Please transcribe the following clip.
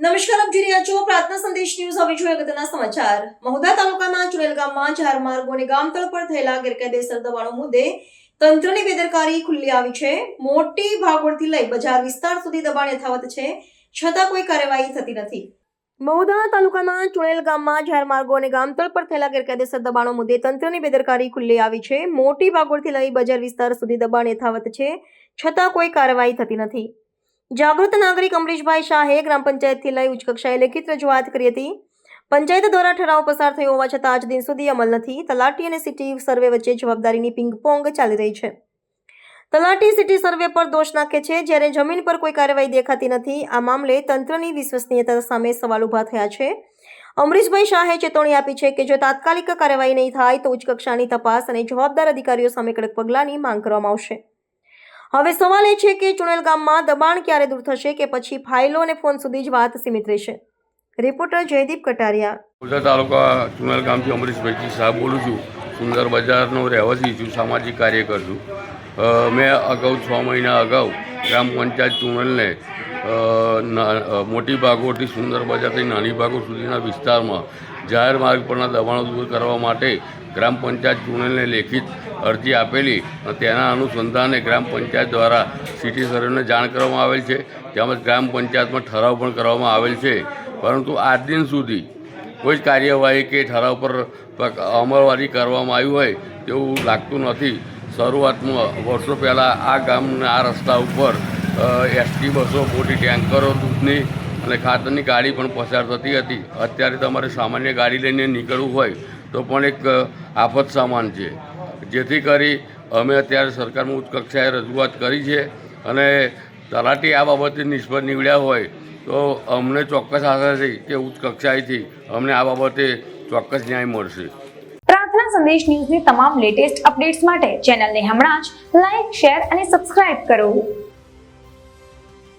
નમસ્કાર, આપ જોઈ રહ્યા છો પ્રાર્થના સંદેશ ન્યૂઝ. હવે જોઈએ અગત્યના સમાચાર. મહુધા તાલુકાના ચુડેલ ગામમાં ચાર માર્ગો અને ગામતળ પર થયેલા ગેરકાયદેસર દબાણો મુદ્દે તંત્રની બેદરકારી ખુલ્લી આવી છે. મોટી ભાગોળથી લઈ બજાર વિસ્તાર સુધી દબાણ યથાવત છે, છતાં કોઈ કાર્યવાહી થતી નથી. મહુધા તાલુકાના ચુડેલ ગામમાં જાહેર માર્ગો અને ગામતળ પર થયેલા ગેરકાયદેસર દબાણો મુદ્દે તંત્રની બેદરકારી ખુલ્લી આવી છે. મોટી ભાગોળથી લઈ બજાર વિસ્તાર સુધી દબાણ યથાવત છે, છતાં કોઈ કાર્યવાહી થતી નથી. જાગૃત નાગરિક અમરીશભાઈ શાહે ગ્રામ પંચાયતથી લઈ ઉચ્ચ કક્ષાએ લેખિત રજૂઆત કરી હતી. પંચાયત દ્વારા ઠરાવ પસાર થયો હોવા છતાં આજ દિન સુધી અમલ નથી. તલાટી અને સિટી સર્વે વચ્ચે જવાબદારીની પિંગપોંગ ચાલી રહી છે. તલાટી સિટી સર્વે પર દોષ નાખે છે. જ્યારે જમીન પર કોઈ કાર્યવાહી દેખાતી નથી, આ મામલે તંત્રની વિશ્વસનીયતા સામે સવાલ ઊભા થયા છે. અમરીશભાઈ શાહે ચેતવણી આપી છે કે જો તાત્કાલિક કાર્યવાહી નહીં થાય તો ઉચ્ચ કક્ષાની તપાસ અને જવાબદાર અધિકારીઓ સામે કડક પગલાંની માંગ કરવામાં આવશે. હવે સવાલ એ છે કે ચુણેલ ગામમાં દબાણ ક્યારે દૂર થશે કે પછી ફાઇલો અને ફોન સુધી જ વાત સીમિત રહેશે? રિપોર્ટર જયદીપ કટારિયા. બોલતા તાલુકા ચુણેલ ગામથી અમરીશભાઈ સાહેબ બોલું છું. સુંદર બજારનો રહેવાસી છું સામાજિક કાર્યકર છું. મેં અગાઉ છ મહિના અગાઉ ગ્રામ પંચાયત ચુનલને અ, ના- અ, મોટી ભાગોથી સુંદર બજારથી નાની ભાગો સુધીના વિસ્તારમાં જાહેર માર્ગ પરના દબાણો દૂર કરવા માટે ગ્રામ પંચાયત ચૂંટણીને લેખિત અરજી આપેલી અને તેના અનુસંધાને ગ્રામ પંચાયત દ્વારા સિટી સર્વેને જાણ કરવામાં આવેલ છે, તેમજ ગ્રામ પંચાયતમાં ઠરાવ પણ કરવામાં આવેલ છે. પરંતુ આજ દિન સુધી કોઈ જ કાર્યવાહી કે ઠરાવ પર અમલવારી કરવામાં આવી હોય તેવું લાગતું નથી. શરૂઆતમાં વર્ષો પહેલાં આ ગામના આ રસ્તા ઉપર એસટી બસો, મોટી ટેન્કરો, દૂધની અને ખાતરની ગાડી પણ પસાર થતી હતી. અત્યારે તમારે સામાન્ય ગાડી લઈને નીકળવું હોય તો પણ એક આફત સામાન છે. જેથી કરી અમે અત્યારે સરકારમાં ઉચ્ચ કક્ષાએ રજૂઆત કરી છે અને તલાટી આ બાબતે નિષ્ફળ નીવડ્યા હોય તો અમને ચોક્કસ આશા છે કે ઉચ્ચ કક્ષાએથી અમને આ બાબતે ચોક્કસ ન્યાય મળશે. પ્રાર્થના સંદેશ ન્યૂઝની તમામ લેટેસ્ટ અપડેટ્સ માટે ચેનલને હમણાં જ લાઈક, શેર અને સબસ્ક્રાઇબ કરો.